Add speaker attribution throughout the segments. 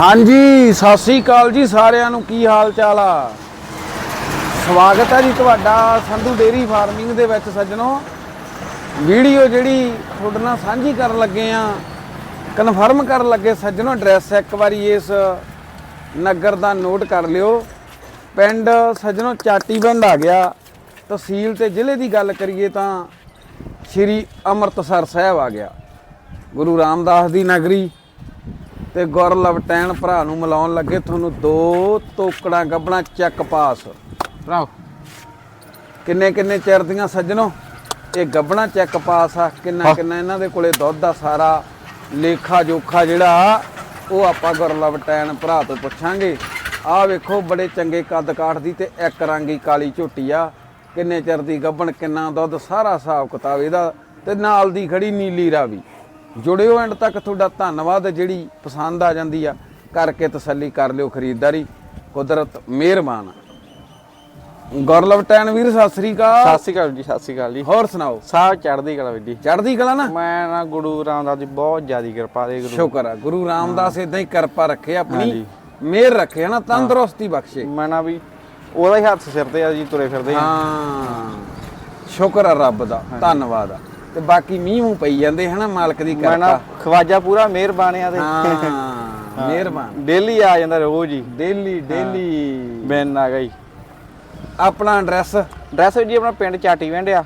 Speaker 1: ਹਾਂਜੀ, ਸਤਿ ਸ੍ਰੀ ਅਕਾਲ ਜੀ ਸਾਰਿਆਂ ਨੂੰ। ਕੀ ਹਾਲ ਚਾਲ ਆ? ਸਵਾਗਤ ਹੈ ਜੀ ਤੁਹਾਡਾ ਸੰਧੂ ਡੇਰੀ ਫਾਰਮਿੰਗ ਦੇ ਵਿੱਚ ਸੱਜਣੋ। ਵੀਡੀਓ ਜਿਹੜੀ ਤੁਹਾਡੇ ਨਾਲ ਸਾਂਝੀ ਕਰਨ ਲੱਗੇ ਆ, ਕਨਫਰਮ ਕਰਨ ਲੱਗੇ ਸੱਜਣੋ ਐਡਰੈਸ ਇੱਕ ਵਾਰੀ ਇਸ ਨਗਰ ਦਾ ਨੋਟ ਕਰ ਲਿਓ। ਪਿੰਡ ਸੱਜਣੋ ਚਾਟੀਬੰਦ ਆ ਗਿਆ। ਤਹਿਸੀਲ ਤੇ ਜ਼ਿਲ੍ਹੇ ਦੀ ਗੱਲ ਕਰੀਏ ਤਾਂ ਸ਼੍ਰੀ ਅੰਮ੍ਰਿਤਸਰ ਸਾਹਿਬ ਆ ਗਿਆ। ਗੁਰੂ ਰਾਮਦਾਸ ਦੀ ਨਗਰੀ। ਤੇ ਗੁਰ ਲਵਟੈਣ ਭਰਾ ਨੂੰ ਮਿਲਾਉਣ ਲੱਗੇ ਤੁਹਾਨੂੰ ਦੋ ਤੋਕੜਾਂ ਗੱਬਣਾ ਚੱਕ ਪਾਸ। ਭਰਾਓ ਕਿੰਨੇ ਕਿੰਨੇ ਚਿਰ ਦੀਆਂ ਸੱਜਣੋ? ਇਹ ਗੱਬਣਾ ਚੈੱਕ ਪਾਸ ਆ ਕਿੰਨਾ ਕਿੰਨਾ ਇਹਨਾਂ ਦੇ ਕੋਲੇ ਦੁੱਧ ਆ ਸਾਰਾ ਲੇਖਾ ਜੋਖਾ ਜਿਹੜਾ ਉਹ ਆਪਾਂ ਗੁਰ ਲਵਟੈਣ ਭਰਾ ਤੋਂ ਪੁੱਛਾਂਗੇ। ਆਹ ਵੇਖੋ ਬੜੇ ਚੰਗੇ ਕੱਦ ਕਾਠ ਦੀ ਤੇ ਇੱਕ ਰੰਗੀ ਕਾਲੀ ਝੋਟੀ ਆ। ਕਿੰਨੇ ਚਿਰ ਦੀ ਗੱਬਣ ਕਿੰਨਾ ਦੁੱਧ ਸਾਰਾ ਹਿਸਾਬ ਕਿਤਾਬ ਇਹਦਾ। ਤੇ ਨਾਲ ਦੀ ਖੜੀ ਨੀਲੀ ਰਾਵੀ। ਜੁੜਿਓ ਐਂਡ ਤੱਕ ਤੁਹਾਡਾ ਧੰਨਵਾਦ ਜਿਹੜੀ ਪਸੰਦ ਆ ਜਾਂਦੀ ਆ ਕਰਕੇ ਤਸੱਲੀ ਕਰ ਲਿਓ ਖਰੀਦਦਾਰੀ। ਕੁਦਰਤ ਮਿਹਰਬਾਨ। ਆ। ਗੁਰਲਵ ਟੈਨ ਵੀਰ ਸਤਿ ਸ੍ਰੀ ਅਕਾਲ।
Speaker 2: ਸਤਿ ਸ਼੍ਰੀ ਅਕਾਲ ਜੀ ਸਤਿ ਸ਼੍ਰੀ ਅਕਾਲ ਜੀ।
Speaker 1: ਹੋਰ ਸੁਣਾਓ?
Speaker 2: ਸਾਹ ਚੜ੍ਹਦੀ ਕਲਾ ਵੀਰ ਜੀ।
Speaker 1: ਚੜ੍ਹਦੀ ਕਲਾ ਨਾ?
Speaker 2: ਮੈਂ ਨਾ ਗੁਰੂ ਰਾਮਦਾਸ ਦੀ ਬਹੁਤ ਜ਼ਿਆਦੀ ਕਿਰਪਾ ਦੇ ਗੁਰੂ।
Speaker 1: ਸ਼ੁਕਰ ਆ ਗੁਰੂ ਰਾਮਦਾਸ ਇਦਾਂ ਹੀ ਕਿਰਪਾ ਰੱਖੇ ਆਪਣੀ। ਮਿਹਰ ਰੱਖੇ ਹਨਾ? ਤੰਦਰੁਸਤੀ ਬਖਸ਼ੇ।
Speaker 2: ਮੈਂ ਨਾ ਵੀ ਉਹਦਾ ਹੀ ਹੱਥ ਸਿਰ ਤੇ ਆ ਜੀ ਤੁਰੇ ਫਿਰਦੇ
Speaker 1: ਹਾਂ। ਸ਼ੁਕਰ ਆ ਰੱਬ ਦਾ। ਧੰਨਵਾਦ ਆ। ਤੇ ਬਾਕੀ ਮੀਂਹ ਮੂੰਹ ਪਈ ਜਾਂਦੇ ਹਨਾ ਮਾਲਕ ਦੀ
Speaker 2: ਮੈਂ ਨਾ
Speaker 1: ਕਿਰਪਾ।
Speaker 2: ਖਵਾਜਾ ਪੂਰਾ ਮਿਹਰਬਾਨ ਆ ਤੇ।
Speaker 1: ਹਾਂ ਮਿਹਰਬਾਨ।
Speaker 2: ਡੇਲੀ ਆ ਜਾਂਦਾ ਰੋਜ਼ ਹੀ।
Speaker 1: Daily daily.
Speaker 2: ਬਿਨ ਆ ਗਈ।
Speaker 1: ਆਪਣਾ ਐਡਰੈਸ?
Speaker 2: ਡਰੈਸ ਜੀ ਆਪਣਾ ਪਿੰਡ ਚਾਟੀਵਿੰਡ ਆ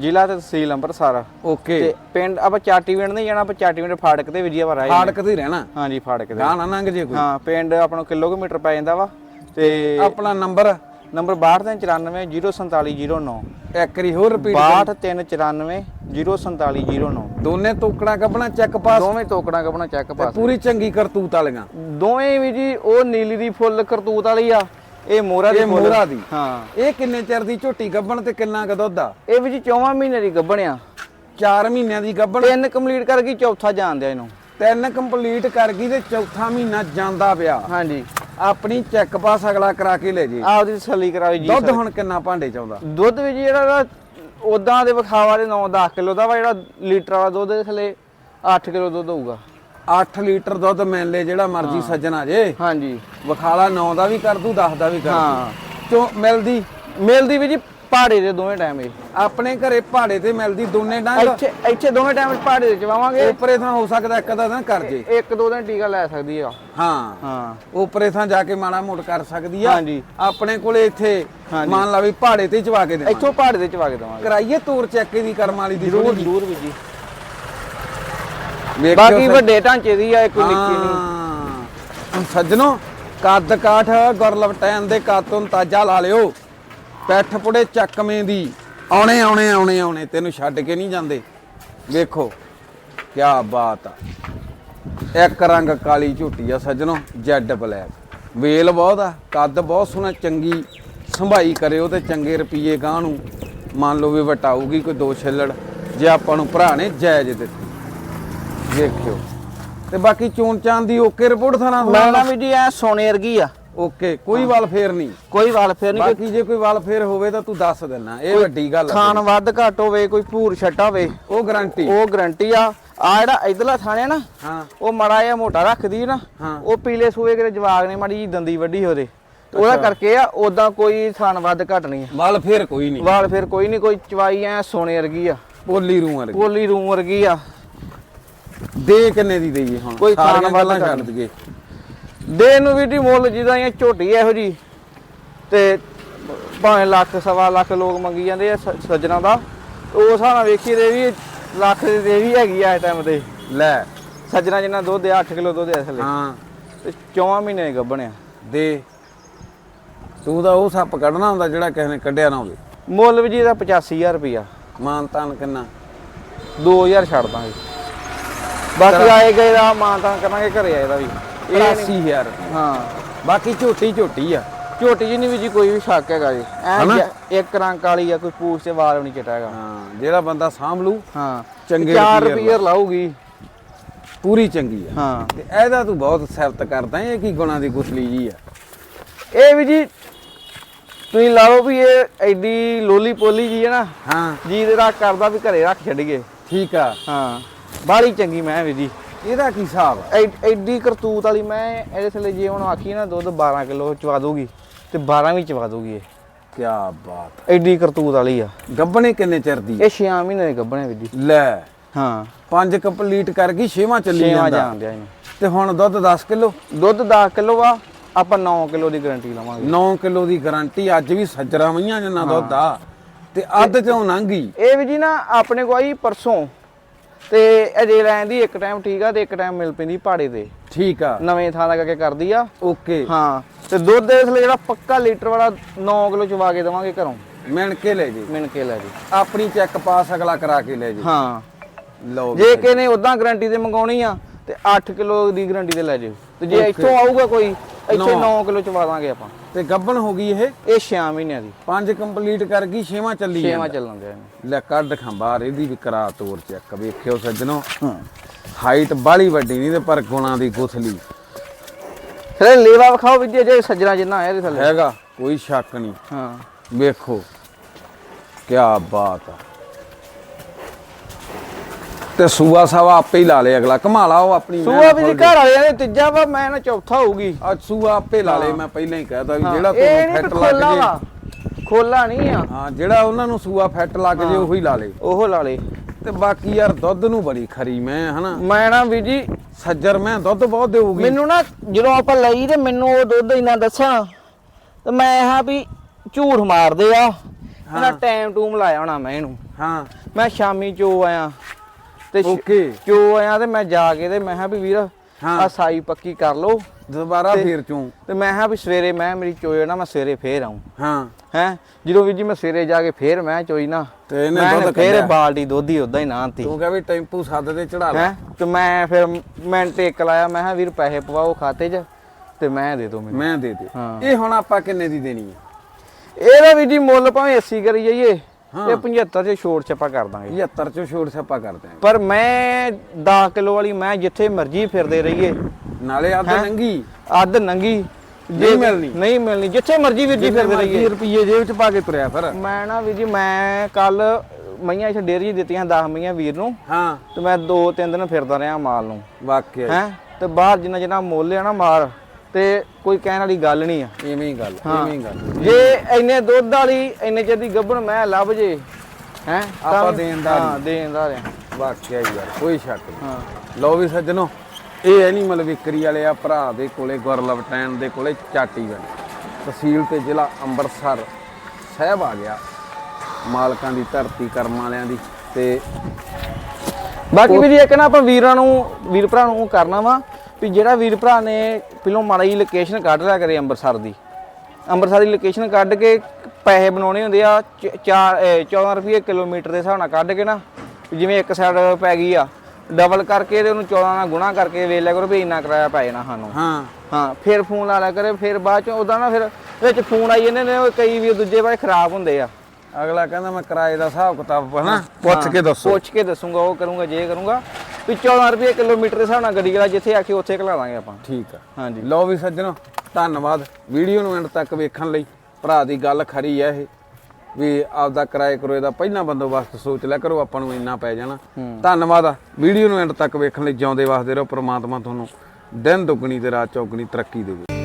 Speaker 2: ਜ਼ਿਲ੍ਹਾ ਤੇ ਤਹਿਸੀਲ ਅੰਮ੍ਰਿਤਸਰ।
Speaker 1: ਓਕੇ।
Speaker 2: ਤੇ ਪਿੰਡ ਆਪਾਂ ਚਾਟੀਵਿੰਡ ਨਹੀਂ ਜਾਣਾ ਆਪਾਂ ਚਾਟੀਵਿੰਡ ਫਾੜਕ ਤੇ ਵਿਜੀਆ ਵਾਰ ਆਏ
Speaker 1: ਫਾੜਕ ਤੇ ਹੀ ਰਹਿਣਾ।
Speaker 2: ਹਾਂਜੀ ਫਾੜਕ ਤੇ।
Speaker 1: ਗਾਂ ਨਾ ਲੰਘ ਜੇ ਕੋਈ।
Speaker 2: ਹਾਂ ਪਿੰਡ ਆਪਣਾ ਕਿਲੋਮੀਟਰ ਪੈ ਜਾਂਦਾ ਵਾ ਤੇ
Speaker 1: ਆਪਣਾ ਨੰਬਰ?
Speaker 2: ਨੰਬਰ 6294404709
Speaker 1: ਇੱਕ ਵਾਰੀ ਹੋਰ ਰਿਪੀਟ
Speaker 2: 6239404709
Speaker 1: ਦੋਨੇ ਤੋਕੜਾਂ ਕੱਢਣਾ ਚੈੱਕ ਪਾਸ
Speaker 2: ਦੋਵੇਂ ਟੋਕੜਾਂ ਕਪਣਾ ਚੈੱਕ ਪਾਸ
Speaker 1: ਪੂਰੀ ਚੰਗੀ ਕਰਤੂਤ ਵਾਲੀਆਂ।
Speaker 2: ਦੋਵੇਂ ਵੀ ਜੀ ਉਹ ਨੀਲੀ ਦੀ ਫੁੱਲ ਕਰਤੂਤ ਵਾਲੀ ਆ। ਇਹ ਮੋਰਾ ਦੀ।
Speaker 1: ਮੋਹਰਾ ਦੀ।
Speaker 2: ਹਾਂ।
Speaker 1: ਇਹ ਕਿੰਨੇ ਚਿਰ ਦੀ ਝੋਟੀ ਗੱਬਣ ਤੇ ਕਿੰਨਾ ਕ ਦੁੱਧ ਆ?
Speaker 2: ਇਹ ਵੀ ਜੀ ਚੌਵਾਂ ਮਹੀਨੇ ਦੀ ਗੱਭਣਿਆ
Speaker 1: 4 ਮਹੀਨਿਆਂ ਦੀ ਗੱਬਣ।
Speaker 2: ਤਿੰਨ ਕੰਪਲੀਟ ਕਰ ਗਈ ਚੌਥਾ ਜਾਣਦਿਆ ਇਹਨੂੰ।
Speaker 1: ਤਿੰਨ ਕੰਪਲੀਟ ਕਰ ਗਈ ਤੇ ਚੌਥਾ ਮਹੀਨਾ ਜਾਂਦਾ ਪਿਆ।
Speaker 2: ਹਾਂਜੀ।
Speaker 1: ਆਪਣੀ ਚੈੱਕ ਪਾਸ ਅਗਲਾ ਕਰਾ ਕੇ ਲੈ ਜੇ।
Speaker 2: ਆਪਦੀ ਤਸੱਲੀ ਕਰਾਓ ਜੀ
Speaker 1: ਦੁੱਧ ਹੁਣ ਕਿੰਨਾ ਭਾਂਡੇ ਚ ਆਉਂਦਾ
Speaker 2: ਦੁੱਧ ਵੀ ਜੀ ਜਿਹੜਾ ਉਦਾਂ ਦੇ ਵਿਖਾਵਾ ਦੇ 9-10 ਕਿਲੋ ਦਾ ਵਾ ਜਿਹੜਾ ਲੀਟਰ ਵਾਲਾ ਦੁੱਧ ਦੇ ਥੱਲੇ 8 ਕਿਲੋ ਦੁੱਧ ਹੋਊਗਾ।
Speaker 1: 8 ਲੀਟਰ ਦੁੱਧ ਮਿਲ ਲੈ ਜਿਹੜਾ ਮਰਜ਼ੀ ਸੱਜਣਾ ਜੇ।
Speaker 2: ਹਾਂਜੀ।
Speaker 1: ਵਿਖਾਲਾ 9 ਦਾ ਵੀ ਕਰ ਦੂ 10 ਦਾ ਵੀ ਕਰ
Speaker 2: ਹਾਂ।
Speaker 1: ਚੋ ਮਿਲਦੀ?
Speaker 2: ਮਿਲਦੀ ਵੀ ਜੀ ਪਹਾੜੇ ਦੇ ਦੋਵੇਂ ਟਾਈਮ ਇਹ।
Speaker 1: ਆਪਣੇ ਘਰੇ ਪਹਾੜੇ ਤੇ ਮਿਲਦੀ ਦੋਨੇ ਡੰਗ।
Speaker 2: ਇੱਥੇ ਇੱਥੇ ਦੋਵੇਂ ਟਾਈਮ ਪਹਾੜੇ ਦੇ ਚਵਾਵਾਂਗੇ।
Speaker 1: ਉਪਰੇ ਥਾਂ ਹੋ ਸਕਦਾ ਇੱਕ ਦਾ ਦਿਨ ਕਰ ਜੇ।
Speaker 2: ਇੱਕ ਦੋ ਦਿਨ ਟੀਕਾ ਲੈ ਸਕਦੀ ਆ।
Speaker 1: ਹਾਂ।
Speaker 2: ਹਾਂ।
Speaker 1: ਉਪਰੇ ਥਾਂ ਜਾ ਕੇ ਮਾੜਾ ਮੋੜ ਕਰ ਸਕਦੀ ਆ।
Speaker 2: ਹਾਂਜੀ।
Speaker 1: ਆਪਣੇ ਕੋਲੇ ਇੱਥੇ। ਮੰਨ ਲਾ ਵੀ ਪਹਾੜੇ ਤੇ ਚਵਾ ਕੇ ਦੇ
Speaker 2: ਇੱਥੋਂ ਪਹਾੜੇ ਦੇ ਚਵਾ ਕੇ ਦਵਾਂਗੇ।
Speaker 1: ਕਰਾਈਏ ਤੋਰ ਚੈੱਕ ਦੀ ਕਰਮ ਵਾਲੀ ਦੀ
Speaker 2: ਜ਼ਰੂਰ ਜ਼ਰੂਰ ਵੀ ਜੀ। ਬਾਕੀ ਵੱਡੇ ਢਾਂਚੇ ਦੀ ਆ ਇੱਕ ਨਿੱਕੀ ਨਹੀਂ।
Speaker 1: ਸੱਜਣੋ ਕੱਦ ਕਾਠ ਗੁਰਲਵ ਟੈਨ ਦੇ ਕੱਦ ਤੋਂ ਤਾਜਾ ਲਾ ਲਿਓ। ਪੈਠ ਪੁੜੇ ਚੱਕਵੇਂ ਦੀ। ਆਉਣੇ ਆਉਣੇ ਆਉਣੇ ਆਉਣੇ, ਤੈਨੂੰ ਛੱਡ ਕੇ ਨਹੀਂ ਜਾਂਦੇ। ਵੇਖੋ ਕੀ ਬਾਤ ਆ। ਇੱਕ ਰੰਗ ਕਾਲੀ ਝੋਟੀ ਆ ਸੱਜਣੋ, ਜੈਡ ਬਲੈਕ। ਵੇਲ ਬਹੁਤ ਆ, ਕੱਦ ਬਹੁਤ ਸੋਹਣਾ, ਚੰਗੀ ਸੰਭਾਈ ਕਰਿਓ ਤੇ ਚੰਗੇ ਰੁਪਈਏ ਗਾਂ ਨੂੰ। ਮੰਨ ਲਓ ਵੀ ਵਟਾਊਗੀ ਕੋਈ ਦੋ ਛਿੱਲੜ, ਜੇ ਆਪਾਂ ਨੂੰ ਭਰਾ ਨੇ ਜਾਇਜ਼ ਦਿੱਤੀ। ਵੇਖਿਓ। ਤੇ ਬਾਕੀ ਚੋਣ ਚਾਂਦ ਦੀ ਓਕੇ ਰਿਪੋਰਟ ਥਾਣਾ
Speaker 2: ਮੈਂ ਨਾ ਵੀ ਜੀ ਐ ਸੋਨੇ ਵਰਗੀ ਆ।
Speaker 1: ਓਕੇ ਕੋਈ ਵਾਲ ਫੇਰ ਨਹੀਂ?
Speaker 2: ਕੋਈ ਵਾਲ ਫੇਰ ਨਹੀਂ
Speaker 1: ਬਾਕੀ ਜੇ ਕੋਈ ਵਾਲ ਫੇਰ ਹੋਵੇ ਤਾਂ ਤੂੰ ਦੱਸ ਦੇਣਾ ਇਹ ਵੱਡੀ ਗੱਲ ਆ
Speaker 2: ਖਾਣ ਵੱਧ ਘੱਟ ਹੋਵੇ ਕੋਈ ਭੂਰ ਛੱਟਾ ਹੋਵੇ
Speaker 1: ਉਹ ਗਾਰੰਟੀ
Speaker 2: ਉਹ ਗਰੰਟੀ ਆ। ਆ ਜਿਹੜਾ ਇਧਰਲਾ ਥਾਣੇ ਨਾ
Speaker 1: ਹਾਂ।
Speaker 2: ਉਹ ਮੜਾ ਜਿਹਾ ਮੋਟਾ ਰੱਖਦੀ ਨਾ
Speaker 1: ਹਾਂ।
Speaker 2: ਉਹ ਪੀਲੇ ਸੂਏ ਕਿਤੇ ਜਵਾਗ ਨੇ ਮਾੜੀ ਜੀ ਦੰਦੀ ਵੱਡੀ ਉਹਦੇ। ਤੇ ਉਹਦਾ ਕਰਕੇ ਆ ਉਦਾਂ ਕੋਈ ਥਾਣ ਵੱਧ ਘੱਟ ਨਹੀਂ ਆ।
Speaker 1: ਵਾਲ ਫੇਰ ਕੋਈ ਨਹੀਂ।
Speaker 2: ਵਾਲ ਫੇਰ ਕੋਈ ਨਹੀਂ ਕੋਈ ਚਵਾਈ ਐ ਸੋਨੇ ਵਰਗੀ ਆ।
Speaker 1: ਪੋਲੀ ਰੂ ਵਰਗੀ।
Speaker 2: ਪੋਲੀ ਰੂਮ ਵਰਗੀ ਆ।
Speaker 1: ਦੇ ਕਿੰਨੇ ਦੀ ਦਈਏ ਹੁਣ?
Speaker 2: ਕੋਈ
Speaker 1: ਗੱਲਾਂ
Speaker 2: ਛੱਡ
Speaker 1: ਛੱਡ ਦਈਏ।
Speaker 2: ਦੇ ਨੂੰ ਵੀ ਦੀ ਮੁੱਲ ਜਿਹਦਾ ਇਹ ਝੋਟੀ ਇਹੋ ਜੀ ਤੇ ਭਾਵੇਂ ਲੱਖ ਸਵਾ ਲੱਖ ਲੋਕ ਮੰਗੀ ਜਾਂਦੇ ਆ ਸੱਜਣਾ ਦਾ। ਉਹ ਹਿਸਾਬ ਵੇਖੀ ਦੇ ਵੀ ਲੱਖ ਦੇ ਦੇ ਵੀ ਹੈਗੀ ਆ ਇਸ ਟਾਈਮ ਤੇ।
Speaker 1: ਲੈ।
Speaker 2: ਸੱਜਣਾ ਜਿੰਨਾ ਦੁੱਧ ਆ 8 ਕਿਲੋ ਦੁੱਧ ਆ ਥੱਲੇ
Speaker 1: ਹਾਂ।
Speaker 2: ਤੇ 4 ਮਹੀਨੇ ਗੱਭਣਿਆ।
Speaker 1: ਦੇ। ਤੂੰ ਤਾਂ ਉਹ ਸੱਪ ਕੱਢਣਾ ਹੁੰਦਾ ਜਿਹੜਾ ਕਿਸੇ ਨੇ ਕੱਢਿਆ ਨਾ ਹੋਵੇ।
Speaker 2: ਮੁੱਲ ਵੀ ਜੀ ਇਹਦਾ 85000 ਰੁਪਿਆ
Speaker 1: ਮਾਨ ਤਾਨ ਕਿੰਨਾ?
Speaker 2: 2000 ਛੱਡ ਦਾਂਗੇ। ਬਾਕੀ ਆਏ ਗਏ ਦਾ ਮਾਂ ਤਾਂ ਕਰਾਂਗੇ ਘਰੇ ਆਏ ਦਾ ਵੀ। ਇਹ ਨੀ-
Speaker 1: 80000
Speaker 2: ਹਾਂ।
Speaker 1: ਬਾਕੀ ਝੋਟੀ ਝੋਟੀ ਆ।
Speaker 2: ਝੋਟੀ ਜੀ ਨਹੀਂ ਵੀ ਜੀ ਕੋਈ ਵੀ ਸ਼ੱਕ ਹੈਗਾ ਜੀ। ਐ? ਇੱਕ ਰੰਗ ਕਾਲੀ ਆ ਕੋਈ ਪੂਛ ਤੇ ਵਾਲ ਵੀ ਨਹੀਂ ਚਟਾ ਹੈਗਾ।
Speaker 1: ਹਾਂ ਜਿਹੜਾ ਬੰਦਾ ਸਾਂਭ ਲੂ
Speaker 2: ਹਾਂ।
Speaker 1: ਚੰਗੇ
Speaker 2: 4
Speaker 1: ਰੁਪਈਏ
Speaker 2: ਰੁਪਏ ਲਾਊਗੀ।
Speaker 1: ਪੂਰੀ ਚੰਗੀ ਆ।
Speaker 2: ਹਾਂ।
Speaker 1: ਤੇ ਇਹਦਾ ਤੂੰ ਬਹੁਤ ਸਿਫਤ ਕਰਦਾ ਇਹ ਕੀ ਗੁਣਾ ਦੀ ਗੁਸਲੀ ਜੀ ਆ।
Speaker 2: ਇਹ ਵੀ ਜੀ ਤੁਸੀਂ ਲਾ ਲਓ ਵੀ ਇਹ ਐਡੀ ਲੋਲੀ ਪੋਲੀ ਜੀ ਹੈ ਨਾ।
Speaker 1: ਹਾਂ।
Speaker 2: ਜੀ ਦੇ ਰੱਖ ਕਰਦਾ ਵੀ ਘਰੇ ਰੱਖ ਛੱਡੀਏ।
Speaker 1: ਠੀਕ ਆ।
Speaker 2: ਹਾਂ। ਬਾੜੀ ਚੰਗੀ ਮੈਂ ਵੀ ਜੀ।
Speaker 1: ਇਹਦਾ ਕੀ ਹਿਸਾਬ ਆ?
Speaker 2: ਐ- ਐਡੀ ਕਰਤੂਤ ਵਾਲੀ ਮੈਂ ਇਹਦੇ ਥੱਲੇ ਜੇ ਹੁਣ ਆਖੀ ਨਾ ਦੁੱਧ 12 ਕਿਲੋ ਚਵਾ ਦੂਗੀ ਤੇ 12 ਵੀ ਚਵਾ ਦੂਗੀ ਇਹ।
Speaker 1: ਕੀ ਬਾਤ।
Speaker 2: ਐਡੀ ਕਰਤੂਤ ਵਾਲੀ ਆ।
Speaker 1: ਗੱਬਣੇ ਕਿੰਨੇ ਚਿਰ ਦੀ?
Speaker 2: ਇਹ 6 ਮਹੀਨੇ ਦੇ ਗੱਭਣੇ ਜੀ
Speaker 1: ਲੈ।
Speaker 2: ਹਾਂ।
Speaker 1: ਪੰਜ ਕੰਪਲੀਟ ਕਰ ਗਈ ਛੇਵਾਂ ਚੱਲੀ
Speaker 2: ਛੇਵਾਂ
Speaker 1: ਜਾਂਦਾ।
Speaker 2: ਜਾਂਦੇ ਆ ਇਹਨੂੰ।
Speaker 1: ਤੇ ਹੁਣ ਦੁੱਧ 10 ਕਿਲੋ?
Speaker 2: ਦੁੱਧ 10 ਕਿਲੋ ਆ ਆਪਾਂ 9 ਕਿਲੋ ਦੀ ਗਾਰੰਟੀ ਲਵਾਂਗੇ।
Speaker 1: 9 ਕਿਲੋ ਦੀ ਗਾਰੰਟੀ ਅੱਜ ਵੀ ਸੱਜਰਾ ਮਈਆਂ ਜਿੰਨਾ ਦੁੱਧ ਆ। ਤੇ ਅੱਧ ਚੋਂ ਲੰਘੀ
Speaker 2: ਇਹ ਵੀ ਜੀ ਨਾ ਆਪਣੇ ਕੋਲ ਆਈ ਪਰਸੋਂ। ਤੇ ਅਜੇ ਲੈਣ ਦੀ ਇੱਕ ਟਾਈਮ ਠੀਕ ਆ ਤੇ ਇੱਕ ਟਾਈਮ ਮਿਲ ਪੈਂਦੀ ਪਹਾੜੇ ਤੇ
Speaker 1: ਠੀਕ ਆ।
Speaker 2: ਨਵੇਂ ਥਾਂ ਦਾ ਕਰਕੇ ਕਰਦੀ ਆ।
Speaker 1: ਓਕੇ।
Speaker 2: ਹਾਂ ਤੇ ਦੁੱਧ ਇਸ ਲਈ ਜਿਹੜਾ ਪੱਕਾ ਲੀਟਰ ਵਾਲਾ 9 ਕਿਲੋ ਚਵਾ ਕੇ ਦੇਵਾਂਗੇ ਘਰੋਂ।
Speaker 1: ਮਿਣ ਕੇ ਲੈ ਜੀ।
Speaker 2: ਮਿਣ ਕੇ ਲੈ ਜੀ।
Speaker 1: ਆਪਣੀ ਚੈੱਕ ਪਾਸ ਅਗਲਾ ਕਰਾ ਕੇ ਲੈ ਜੀ।
Speaker 2: ਹਾਂ।
Speaker 1: ਲਓ।
Speaker 2: ਜੇ ਕਿਸੇ ਨੇ ਉਦਾਂ ਗਾਰੰਟੀ ਤੇ ਮੰਗਾਉਣੀ ਆ ਤੇ 8 ਕਿਲੋ ਦੀ ਗਾਰੰਟੀ ਤੇ ਲੈ ਜਿਓ। ਤੇ ਜੇ. ਇੱਥੋਂ ਆਊਗਾ ਕੋਈ ਇੱਥੇ
Speaker 1: ਨੌਂ।
Speaker 2: 9 ਕਿਲੋ ਚਵਾ ਦਾਂਗੇ ਆਪਾਂ।
Speaker 1: ਤੇ ਗੱਬਣ ਹੋ ਗਈ ਇਹ?
Speaker 2: ਇਹ 6 ਮਹੀਨਿਆਂ ਦੀ।
Speaker 1: ਪੰਜ ਕੰਪਲੀਟ ਕਰ ਗਈ ਛੇਵਾਂ ਚੱਲੀ
Speaker 2: ਛੇਵਾਂ
Speaker 1: ਜਾਂਦਾ।
Speaker 2: ਚੱਲਣ ਦੇ
Speaker 1: ਲੈ ਕੱਢ ਖੰਬਾਰ ਇਹਦੀ ਵੀ ਕਰਾ ਤੋਰ ਚੈੱਕ ਵੇਖਿਓ ਸੱਜਣੋ। ਹਾਈਟ ਬਾਲੀ ਵੱਡੀ ਨਹੀਂ ਤੇ ਪਰ ਗੁਣਾ ਦੀ ਗੁਥਲੀ।
Speaker 2: ਫਿਰ ਇਹ ਲੇਵਾ ਵਿਖਾਓ ਵੀ ਜੇ ਸੱਜਣਾ ਜਿੰਨਾ ਆਇਆ ਇਹਦੇ ਥੱਲੇ।
Speaker 1: ਹੈਗਾ ਕੋਈ ਸ਼ੱਕ ਨਹੀਂ।
Speaker 2: ਹਾਂ।
Speaker 1: ਵੇਖੋ ਕੀ ਬਾਤ ਆ। ਤੇ ਸੂਆ ਸਾਵਾ ਆਪੇ ਹੀ ਲਾ ਲੇ ਅਗਲਾ। ਕਮਾਲਾ ਉਹ ਆਪਣੀ
Speaker 2: ਸੂਆ ਵੀ ਜੀ ਘਰ ਵਾਲਿਆਂ ਦੇ ਤੀਜਾ ਵਾ ਮੈਂ ਨਾ ਚੌਥਾ ਹੋਊਗੀ।
Speaker 1: ਅੱਜ ਸੂਆ ਆਪੇ ਲਾ ਲੇ ਮੈਂ ਪਹਿਲਾਂ ਹੀ ਕਹਿਤਾ ਵੀ ਜਿਹੜਾ ਤੁਹਾਨੂੰ ਫਿੱਟ ਲੱਗ ਜੇ।
Speaker 2: ਖੋਲਾ ਨਹੀਂ ਆ।
Speaker 1: ਹਾਂ ਜਿਹੜਾ ਉਹਨਾਂ ਨੂੰ ਸੂਆ ਫਿੱਟ ਲੱਗ ਜੇ ਉਹੀ ਲਾ ਲੇ
Speaker 2: ਉਹ ਲਾ ਲੇ
Speaker 1: ਤੇ ਬਾਕੀ ਯਾਰ ਦੁੱਧ ਨੂੰ ਬੜੀ ਖਰੀ ਮੈਂ ਹਨਾ?
Speaker 2: ਮੈਂ ਨਾ ਵੀ ਜੀ
Speaker 1: ਸੱਜਰ ਮੈਂ ਦੁੱਧ ਬਹੁਤ ਦੇਊਗੀ।
Speaker 2: ਮੈਨੂੰ ਨਾ ਜਦੋਂ ਆਪਾਂ ਲਈ ਤੇ ਮੈਨੂੰ ਉਹ ਦੁੱਧ ਇੰਨਾ ਦੱਸਣ ਤੇ ਮੈਂ ਹਾਂ ਵੀ ਝੂਠ ਮਾਰਦੇ ਆ। ਇਹਨਾਂ ਟਾਈਮ ਟੂਮ ਲਾਇਆ ਹੋਣਾ ਮੈਂ ਇਹਨੂੰ।
Speaker 1: ਹਾਂ।
Speaker 2: ਮੈਂ ਸ਼ਾਮੀ ਚੋ ਆਇਆ। ਤੇ
Speaker 1: ਓਕੇ।
Speaker 2: ਚੋ ਆਇਆ ਤੇ ਮੈਂ ਜਾ ਕੇ ਤੇ ਮੈਂ ਹਾਂ ਵੀ ਵੀਰ। ਆ ਸਾਈ ਪੱਕੀ ਕਰ ਲਓ।
Speaker 1: ਦੁਬਾਰਾ ਫੇਰ ਚੋਂ।
Speaker 2: ਤੇ ਮੈਂ ਹਾਂ ਵੀ ਸਵੇਰੇ ਮੈਂ ਮੇਰੀ ਚੋਏ ਨਾ ਮੈਂ ਸਵੇਰੇ ਫੇਰ ਆਉਂ
Speaker 1: ਹਾਂ।
Speaker 2: ਹੈ? ਜਦੋਂ ਵੀ ਜੀ ਮੈਂ ਸਵੇਰੇ ਜਾ ਕੇ ਫੇਰ ਮੈਂ ਚੋਈ ਨਾ।
Speaker 1: ਤੇ ਇਹਨੇ ਦੁੱਧ
Speaker 2: ਫੇਰ। ਬਾਲਟੀ ਦੁੱਧ ਹੀ ਉਦਾਂ ਹੀ ਨਾ ਤੀ
Speaker 1: ਤੂੰ ਕਹੇ ਵੀ ਟੈਂਪੂ ਸੱਦ ਤੇ ਚੜਾ ਲੈ।
Speaker 2: ਤੇ ਮੈਂ ਫਿਰ ਮੈਂ ਟੇਕ ਲਾਇਆ ਮੈਂ ਕਿਹਾ ਵੀਰ ਪੈਸੇ ਪਵਾਓ ਖਾਤੇ 'ਚ ਤੇ ਮੈਂ ਦੇ ਦੋ ਮੈਨੂੰ।
Speaker 1: ਮੈਂ ਦੇ ਦੇ। ਇਹ ਹੁਣ ਆਪਾਂ ਕਿੰਨੇ ਦੀ ਦੇਣੀ ਹੈ?
Speaker 2: ਇਹਦਾ ਵੀ ਜੀ ਮੁੱਲ ਭਾਵੇਂ 80 ਕਰੀ ਜਾਈਏ।
Speaker 1: ਹਾਂ।
Speaker 2: ਤੇ 75 'ਚ ਛੋੜ ਛੱਪਾ ਕਰ ਦਾਂਗੇ।
Speaker 1: 75 ਚੋਂ ਛੋੜ ਛਾਪਾ ਕਰਦੇ ਆ
Speaker 2: ਪਰ ਮੈਂ 10 ਕਿਲੋ ਵਾਲੀ ਮੈਂ ਜਿੱਥੇ ਮਰਜ਼ੀ ਫਿਰਦੇ ਰਹੀਏ।
Speaker 1: ਨਾਲੇ ਅੱਧ? ਨੰਗੀ।
Speaker 2: ਅੱਧ ਨੰਗੀ।
Speaker 1: ਨਹੀਂ ਮਿਲਣੀ।
Speaker 2: ਨਹੀਂ ਮਿਲਣੀ। ਜਿੱਥੇ ਮਰਜ਼ੀ ਵੀਰ ਜੀ ਫਿਰਦੇ
Speaker 1: 20
Speaker 2: ਰਹੀਏ।
Speaker 1: ਰੁਪਏ ਜੇਬ ਚ ਪਾ ਕੇ ਤੁਰਿਆ ਫਿਰ।
Speaker 2: ਮੈਂ ਨਾ ਵੀਰ ਜੀ ਮੈਂ ਕੱਲ ਮਈਆਂ ਇੱਥੇ ਡੇਅਰੀ 'ਚ ਦਿੱਤੀਆਂ 10 ਮਈਆਂ ਵੀਰ ਨੂੰ।
Speaker 1: ਹਾਂ।
Speaker 2: ਤੇ ਮੈਂ 2-3 ਦਿਨ ਫਿਰਦਾ ਰਿਹਾ ਮਾਲ ਨੂੰ।
Speaker 1: ਵਾਕਿਆ
Speaker 2: ਹੈ? ਤੇ ਬਾਹਰ ਜਿੰਨਾ ਜਿੰਨਾ ਮੁੱਲ ਆ ਨਾ ਮਾਲ ਤੇ ਕੋਈ ਕਹਿਣ ਵਾਲੀ ਗੱਲ ਨਹੀਂ ਆ।
Speaker 1: ਇਵੇਂ ਹੀ ਗੱਲ। ਇਵੇਂ ਹੀ ਗੱਲ।
Speaker 2: ਜੇ ਇੰਨੇ ਦੁੱਧ ਵਾਲੀ ਇੰਨੇ ਚਿਰ ਦੀ ਗੱਭਣ ਮੈਂ ਲੱਭ ਜੇ ਹੈ
Speaker 1: ਆਪਾਂ ਦੇਣਦਾਰ
Speaker 2: ਹਾਂ ਦੇਣਦਾਰ ਆ
Speaker 1: ਵਾਕਿਆ ਹੀ ਯਾਰ ਕੋਈ ਸ਼ੱਕ ਨਹੀਂ।
Speaker 2: ਹਾਂ।
Speaker 1: ਲਓ ਵੀ ਸੱਜਣੋ ਇਹ ਐਨੀਮਲ ਵਿਕਰੀ ਵਾਲੇ ਆ ਭਰਾ ਦੇ ਕੋਲੇ ਗੁਰਲਵਟੈਨ ਦੇ ਕੋਲੇ ਚਾਟੀ ਪਿੰਡ ਤਹਿਸੀਲ ਤੇ ਜ਼ਿਲ੍ਹਾ ਅੰਮ੍ਰਿਤਸਰ ਸਾਹਿਬ ਆ ਗਿਆ। ਮਾਲਕਾਂ ਦੀ ਧਰਤੀ ਕਰਮ ਵਾਲਿਆਂ ਦੀ ਤੇ
Speaker 2: ਬਾਕੀ ਵੀ ਜੀ ਇੱਕ ਨਾ ਆਪਾਂ ਵੀਰਾਂ ਨੂੰ ਵੀਰ ਭਰਾ ਨੂੰ ਕਰਨਾ ਵਾ ਵੀ ਜਿਹੜਾ ਵੀਰ ਭਰਾ ਨੇ ਪਹਿਲੋਂ ਮਾੜੀ ਜਿਹੀ ਲੋਕੇਸ਼ਨ ਕੱਢ ਲਿਆ ਕਰੇ ਅੰਮ੍ਰਿਤਸਰ ਦੀ। ਅੰਮ੍ਰਿਤਸਰ ਦੀ ਲੋਕੇਸ਼ਨ ਕੱਢ ਕੇ ਪੈਸੇ ਬਣਾਉਣੇ ਹੁੰਦੇ ਆ 4 14 ਰੁਪਏ ਕਿਲੋਮੀਟਰ ਦੇ ਹਿਸਾਬ ਨਾਲ ਕੱਢ ਕੇ ਨਾ ਜਿਵੇਂ ਇੱਕ ਸਾਈਡ ਪੈ ਗਈ ਆ ਡਬਲ ਕਰਕੇ ਤੇ ਉਹਨੂੰ 14 ਨਾਲ ਗੁਣਾ ਕਰਕੇ ਵੇਚ ਲਿਆ ਕਰੋ ਵੀ ਇੰਨਾ ਕਿਰਾਇਆ ਪੈ ਜਾਣਾ ਸਾਨੂੰ।
Speaker 1: ਹਾਂ।
Speaker 2: ਹਾਂ ਫਿਰ ਫੋਨ ਲਾ ਲਿਆ ਕਰੇ ਫਿਰ ਬਾਅਦ ਚ ਉਹਦਾ ਨਾ ਫਿਰ ਵਿੱਚ ਫੋਨ ਆਈ ਜਾਂਦੇ ਨੇ ਉਹ ਕਈ ਵੀ ਦੂਜੇ ਵਾਲੇ ਖਰਾਬ ਹੁੰਦੇ ਆ।
Speaker 1: ਅਗਲਾ ਕਹਿੰਦਾ ਮੈਂ ਕਿਰਾਏ ਦਾ ਹਿਸਾਬ ਕਿਤਾਬ ਹਨਾ ਪੁੱਛ ਕੇ ਦੱਸੋ।
Speaker 2: ਪੁੱਛ ਕੇ ਦੱਸੂਗਾ ਉਹ ਕਰੂੰਗਾ ਜੇ ਕਰੂੰਗਾ। ਵੀ 14 ਰੁਪਏ ਕਿਲੋਮੀਟਰ ਦੇ ਹਿਸਾਬ ਨਾਲ ਗੱਡੀ ਵਾਲਾ ਜਿੱਥੇ ਆਖੀ ਉੱਥੇ ਘਲਾ ਦਾਂਗੇ ਆਪਾਂ।
Speaker 1: ਠੀਕ ਆ।
Speaker 2: ਹਾਂਜੀ।
Speaker 1: ਲਓ ਵੀ ਸੱਜਣੋ ਧੰਨਵਾਦ। ਵੀਡੀਓ ਨੂੰ ਐਂਡ ਤੱਕ ਵੇਖਣ ਲਈ ਭਰਾ ਦੀ ਗੱਲ ਖਰੀ ਹੈ ਇਹ। ਵੀ ਆਪਦਾ ਕਿਰਾਏ ਕਰੋਏ ਦਾ ਪਹਿਲਾਂ ਬੰਦੋਬਸਤ ਸੋਚ ਲਿਆ ਕਰੋ ਆਪਾਂ ਨੂੰ ਇੰਨਾ ਪੈ ਜਾਣਾ। ਧੰਨਵਾਦ ਵੀਡੀਓ ਨੂੰ ਐਂਡ ਤੱਕ ਵੇਖਣ ਲਈ ਜਿਉਂਦੇ ਵਸਦੇ ਰਹੋ ਪ੍ਰਮਾਤਮਾ ਤੁਹਾਨੂੰ ਦਿਨ ਦੁੱਗਣੀ ਤੇ ਰਾਤ ਚੌਗਣੀ ਤਰੱਕੀ ਦੇਵੇ।